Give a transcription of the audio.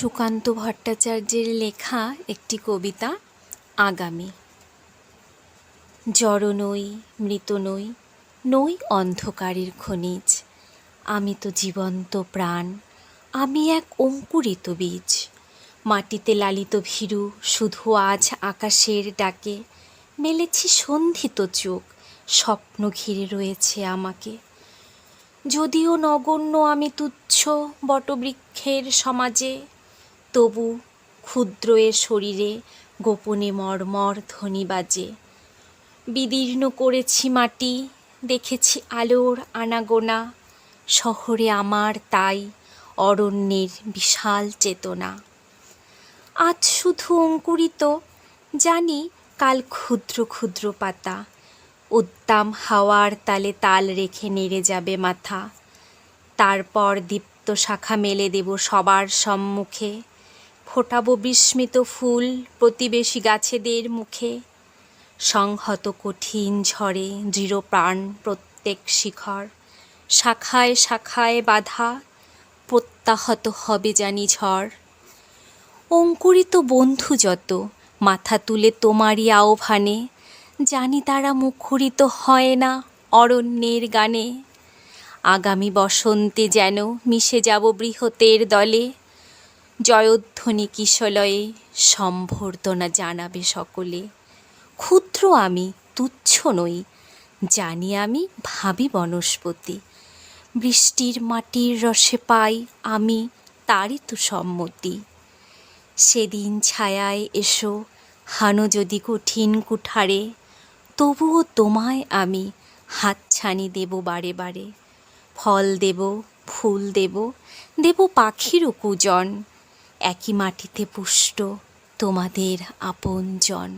সুকান্ত ভট্টাচার্যের লেখা একটি কবিতা, আগামী। জড় নই, মৃত নই নই অন্ধকারের খনিজ। আমি তো জীবন্ত প্রাণ, আমি এক অঙ্কুরিত বীজ। মাটিতে লালিত ভীরু, শুধু আজ আকাশের ডাকে। মেলেছি সন্ধিত চোখ, স্বপ্ন ঘিরে রয়েছে আমাকে। যদিও নগণ্য আমি তুচ্ছ বটবৃক্ষের সমাজে তবু ক্ষুদ্র এ শরীরে গোপনে মর্মর ধ্বনি বাজে। বিদীর্ণ করেছি মাটি, দেখেছি আলোর আনাগোনা, শহরে আমার তাই অরণ্যের বিশাল চেতনা। আজ শুধু অঙ্কুরিত, জানি কাল ক্ষুদ্র ক্ষুদ্র পাতা, উদ্দাম হাওয়ার তালে তাল রেখে নেড়ে যাবে মাথা। তারপর দীপ্ত শাখা মেলে দেব সবার সম্মুখে ফোটাবো বিস্মিত ফুল প্রতিবেশী গাছেদের মুখে। সংহত কঠিন ঝড়ে দৃঢ় প্রাণ প্রত্যেক শিখর। শাখায় শাখায় বাধা, প্রত্যাহত হবে জানি ঝড়। অঙ্কুরিত বন্ধু যত, মাথা তুলে তোমারই আহ্বানে। জানি তারা মুখরিত হয় না অরণ্যের গানে। আগামী বসন্তে যেন মিশে যাব বৃহতের দলে। জয়ধ্বনি কিশলয়ে সম্বর্ধনা জানাবে সকলে। ক্ষুদ্র আমি, তুচ্ছ নই, জানি আমি ভাবি বনস্পতি। বৃষ্টির মাটির রসে পাই আমি, তারই তো সম্মতি। সেদিন ছায়ায় এসো, হানো যদি কঠিন কুঠারে, তবুও তোমায় আমি হাতছানি দেব বারে বারে। ফল দেব, ফুল দেব দেব পাখিরও কুজন একই মাটিতে পুষ্ট তোমাদের আপনজন।